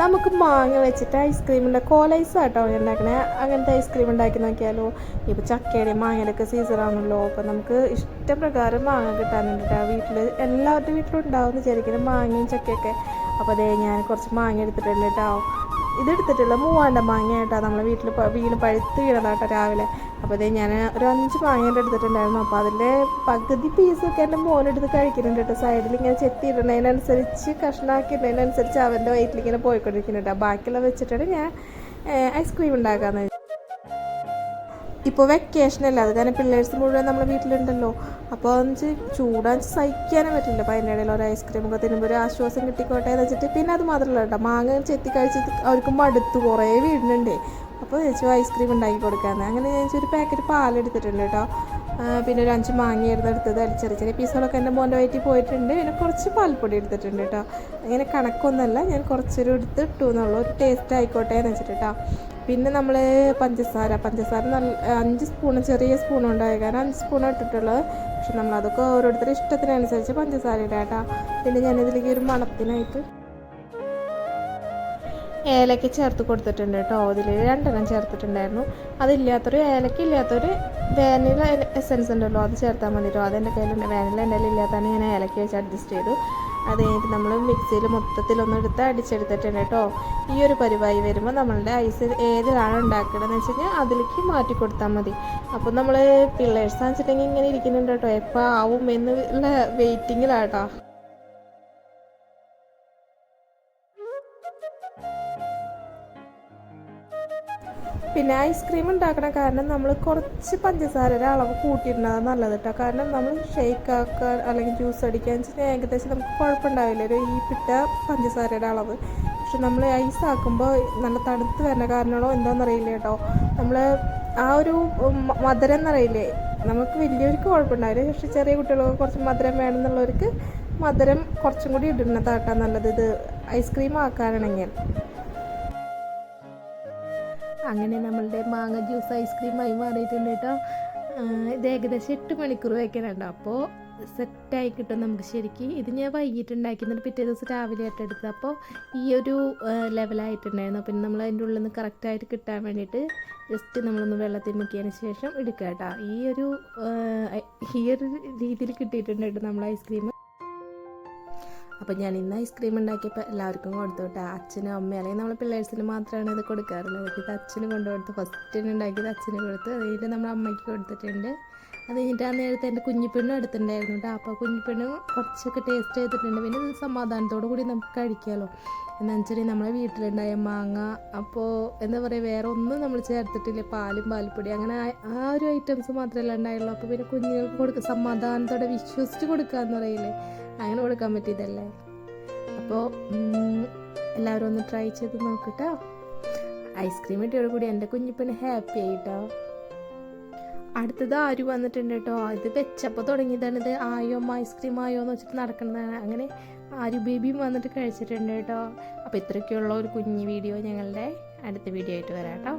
നമുക്ക് മാങ്ങ വെച്ചിട്ട് ഐസ്ക്രീം ഉണ്ടാക്കി കോലൈസ് ആട്ടോ ഉണ്ടാക്കണേ. അങ്ങനത്തെ ഐസ്ക്രീം ഉണ്ടാക്കി നോക്കിയാലോ. ഇപ്പോൾ ചക്കയുടെയും മാങ്ങയുടെയൊക്കെ സീസണാണല്ലോ അപ്പോൾ നമുക്ക് ഇഷ്ടപ്രകാരം മാങ്ങ കിട്ടാനുണ്ട് കേട്ടോ. വീട്ടിൽ എല്ലാവരുടെ വീട്ടിലും ഉണ്ടാവും വിചാരിക്കുന്നത് മാങ്ങയും ചക്കയൊക്കെ. അപ്പോൾ അതേ ഞാൻ കുറച്ച് മാങ്ങ എടുത്തിട്ടുണ്ട് കേട്ടോ. ഇതെടുത്തിട്ടുള്ള മൂവാണ്ട മാങ്ങ കേട്ടോ. നമ്മളെ വീട്ടിൽ വീണ് പഴുത്ത് വീണതാട്ടോ രാവിലെ. അപ്പോൾ അതേ ഞാൻ ഒരു അഞ്ച് മാങ്ങേന്റെ എടുത്തിട്ടുണ്ടായിരുന്നു. അപ്പോൾ അതിന്റെ പകുതി പീസൊക്കെ എന്റെ മോനെടുത്ത് കഴിക്കുന്നുണ്ട് കേട്ടോ. സൈഡിൽ ഇങ്ങനെ ചെത്തിയിടുന്നതിനനുസരിച്ച് കഷ്ണാക്കിയിടുന്നതിനനുസരിച്ച് അവന്റെ വയറ്റിൽ ഇങ്ങനെ പോയിക്കൊണ്ടിരിക്കുന്നുണ്ട്. ബാക്കിയുള്ള വെച്ചിട്ടാണ് ഞാൻ ഐസ്ക്രീം ഉണ്ടാക്കാമെന്ന് ഇപ്പോൾ വെക്കേഷൻ അല്ല? അത് കാരണം പിള്ളേഴ്സ് മുഴുവൻ നമ്മുടെ വീട്ടിലുണ്ടല്ലോ. അപ്പോൾ എന്ന് ചൂടാൻ സഹിക്കാനും പറ്റില്ല. അപ്പോൾ അതിന്റെ ഇടയിൽ ഒരു ഐസ്ക്രീം ഒക്കെ തിന്നുമ്പോൾ ഒരു ആശ്വാസം കിട്ടിക്കോട്ടെ എന്ന് വെച്ചിട്ട് പിന്നെ അത് മാത്രമല്ല കേട്ടോ. മാങ്ങ ചെത്തി കഴിച്ചിട്ട് അവർക്ക് മടുത്തു കുറേ വീടുന്നുണ്ട് അപ്പോൾ ചേച്ചി ഐസ്ക്രീം ഉണ്ടാക്കി കൊടുക്കാമെന്ന് അങ്ങനെ ചേച്ചി ഒരു പാക്കറ്റ് പാലെടുത്തിട്ടുണ്ട് കേട്ടോ. പിന്നെ ഒരു അഞ്ച് മാങ്ങയായിരുന്നു എടുത്തത്. ചെറിയ ചെറിയ പീസുകളൊക്കെ എന്റെ മോന്റെ വയറ്റിൽ പോയിട്ടുണ്ട്. പിന്നെ കുറച്ച് പാൽപ്പൊടി എടുത്തിട്ടുണ്ട് കേട്ടോ. അങ്ങനെ കണക്കൊന്നുമല്ല ഞാൻ കുറച്ചൊരു എടുത്ത് ഇട്ടു എന്നുള്ളൂ. ഒരു ടേസ്റ്റ് ആയിക്കോട്ടെ എന്ന് വെച്ചിട്ട് കേട്ടോ. പിന്നെ നമ്മൾ പഞ്ചസാര. പഞ്ചസാര നല്ല അഞ്ച് സ്പൂൺ ചെറിയ സ്പൂൺ ഉണ്ടായ കാരണം അഞ്ച് സ്പൂൺ ഇട്ടിട്ടുള്ളത്. പക്ഷെ നമ്മളതൊക്കെ ഓരോരുത്തരുടെ ഇഷ്ടത്തിനനുസരിച്ച് പഞ്ചസാര ഇടാം കേട്ടോ. പിന്നെ ഞാനിതിലേക്ക് ഒരു മണത്തിനായിട്ട് ഏലക്ക ചേർത്ത് കൊടുത്തിട്ടുണ്ട് കേട്ടോ. അതിൽ രണ്ടെണ്ണം ചേർത്തിട്ടുണ്ടായിരുന്നു. അതില്ലാത്തൊരു ഏലക്ക ഇല്ലാത്തൊരു വാനില എസെൻസ് ഉണ്ടല്ലോ അത് ചേർത്താൽ മതി കേട്ടോ അതെന്റെ കയ്യിലുണ്ട്. വാനില എന്റെ കയ്യിൽ ഇല്ലാത്തതാണ് ഞാൻ ഏലക്ക വെച്ച് അഡ്ജസ്റ്റ് ചെയ്തു. അത് കഴിഞ്ഞിട്ട് നമ്മൾ മിക്സിയിൽ മൊത്തത്തിലൊന്ന് എടുത്ത് അടിച്ചെടുത്തിട്ടുണ്ട് കേട്ടോ. ഈ ഒരു പരിപാടി വരുമ്പോൾ നമ്മളുടെ ഐസ് ഏതിലാണ് ഉണ്ടാക്കണമെന്ന് വെച്ച് കഴിഞ്ഞാൽ അതിലേക്ക് മാറ്റി കൊടുത്താൽ മതി. അപ്പോൾ നമ്മൾ പിള്ളേഴ്സ് വെച്ചിട്ടുണ്ടെങ്കിൽ ഇങ്ങനെ ഇരിക്കുന്നുണ്ട് കേട്ടോ. എപ്പോൾ ആവും എന്നുള്ള വെയിറ്റിങ്ങിലാട്ടോ പിന്നെ ഐസ്ക്രീം ഉണ്ടാക്കണ കാരണം നമ്മൾ കുറച്ച് പഞ്ചസാരയുടെ അളവ് കൂട്ടിയിരുന്നത് നല്ലത് കേട്ടോ കാരണം നമ്മൾ ഷേക്ക് ആക്കാൻ അല്ലെങ്കിൽ ജ്യൂസ് അടിക്കാൻ വെച്ചാൽ ഏകദേശം നമുക്ക് കുഴപ്പമുണ്ടാവില്ല. ഒരു ഈ പിട്ട പഞ്ചസാരയുടെ അളവ്. പക്ഷെ നമ്മൾ ഐസ് ആക്കുമ്പോൾ നല്ല തണുത്ത് വരുന്ന കാരണമാണോ എന്താണെന്നറിയില്ല കേട്ടോ നമ്മൾ ആ ഒരു മധുരം എന്നറിയില്ലേ? നമുക്ക് വലിയവർക്ക് കുഴപ്പമുണ്ടാവില്ല. പക്ഷെ ചെറിയ കുട്ടികൾക്ക് കുറച്ച് മധുരം വേണമെന്നുള്ളവർക്ക് മധുരം കുറച്ചും കൂടി ഇടുന്നതാക്കാൻ നല്ലത്. ഇത് ഐസ്ക്രീം ആക്കാനാണെങ്കിൽ. അങ്ങനെ നമ്മളുടെ മാങ്ങ ജ്യൂസ് ഐസ്ക്രീമായി മാറിയിട്ടുണ്ട് കേട്ടോ. ഇത് ഏകദേശം എട്ട് മണിക്കൂർ വയ്ക്കാനുണ്ടോ അപ്പോൾ സെറ്റായി കിട്ടും നമുക്ക് ശരിക്കും. ഇത് ഞാൻ വൈകിട്ട് ഉണ്ടാക്കിയിട്ട് പിറ്റേ ദിവസം രാവിലെ ആയിട്ട് എടുത്തത്. അപ്പോൾ ഈ ഒരു ലെവലായിട്ടുണ്ടായിരുന്നു പിന്നെ നമ്മൾ അതിന്റെ ഉള്ളിൽ നിന്ന് കറക്റ്റായിട്ട് കിട്ടാൻ വേണ്ടിയിട്ട് ജസ്റ്റ് നമ്മളൊന്ന് വെള്ളത്തിൽ മുക്കിയതിന് ശേഷം എടുക്കുക കേട്ടോ. ഈ ഒരു ഈ ഒരു രീതിയിൽ കിട്ടിയിട്ടുണ്ട് കേട്ടോ നമ്മൾ ഐസ്ക്രീം. അപ്പോൾ ഞാൻ ഇന്ന് ഐസ്ക്രീം ഉണ്ടാക്കിയപ്പോൾ എല്ലാവർക്കും കൊടുത്തു കേട്ടോ അച്ഛനും അമ്മയും അല്ലെങ്കിൽ നമ്മളെ പിള്ളേഴ്സിന് മാത്രമാണ് ഇത് കൊടുക്കാറുള്ളത്. ഇത് അച്ഛന് കൊണ്ടു കൊടുത്തു ഫസ്റ്റിന് ഉണ്ടാക്കിയത് അച്ഛന് കൊടുത്തു. അത് കഴിഞ്ഞിട്ട് നമ്മൾ അമ്മയ്ക്ക് കൊടുത്തിട്ടുണ്ട്. അത് കഴിഞ്ഞിട്ട് ആ നേരത്തെ എന്റെ കുഞ്ഞിപ്പെണ്ണും എടുത്തിട്ടുണ്ടായിരുന്നു കേട്ടോ. അപ്പോൾ കുഞ്ഞിപ്പെണ്ണും കുറച്ചൊക്കെ ടേസ്റ്റ് ചെയ്തിട്ടുണ്ട്. പിന്നെ ഇത് സമാധാനത്തോടു കൂടി നമുക്ക് കഴിക്കാമല്ലോ എന്താണെന്ന് വെച്ചാൽ നമ്മളെ വീട്ടിലുണ്ടായ മാങ്ങ അപ്പോൾ എന്താ പറയുക വേറെ ഒന്നും നമ്മൾ ചേർത്തിട്ടില്ല. പാലും പാൽപ്പൊടി അങ്ങനെ ആ ഒരു ഐറ്റംസ് മാത്രമല്ല ഉണ്ടായുള്ളൂ. അപ്പോൾ പിന്നെ കുഞ്ഞുങ്ങൾക്ക് കൊടുക്കുക സമാധാനത്തോടെ വിശ്വസിച്ച് കൊടുക്കുക എന്ന് പറയില്ലേ. അങ്ങനെ കൊടുക്കാൻ പറ്റിയതല്ലേ? അപ്പോൾ എല്ലാവരും ഒന്ന് ട്രൈ ചെയ്ത് നോക്കട്ടോ. ഐസ്ക്രീം ഇട്ടിയോട് കൂടി എന്റെ കുഞ്ഞിപ്പന് ഹാപ്പി ആയിട്ടോ. അടുത്തത് ആര് വന്നിട്ടുണ്ട് കേട്ടോ. ഇത് വെച്ചപ്പോൾ തുടങ്ങിയതാണ് ഇത് ആയോ ഐസ്ക്രീം ആയോ എന്ന് വെച്ചിട്ട് നടക്കുന്നതാണ്. അങ്ങനെ ആരു ബേബിയും വന്നിട്ട് കഴിച്ചിട്ടുണ്ട് കേട്ടോ. അപ്പോൾ ഇത്രയൊക്കെയുള്ള ഒരു കുഞ്ഞു വീഡിയോ ഞങ്ങളുടെ അടുത്ത വീഡിയോ ആയിട്ട് വരാം കേട്ടോ.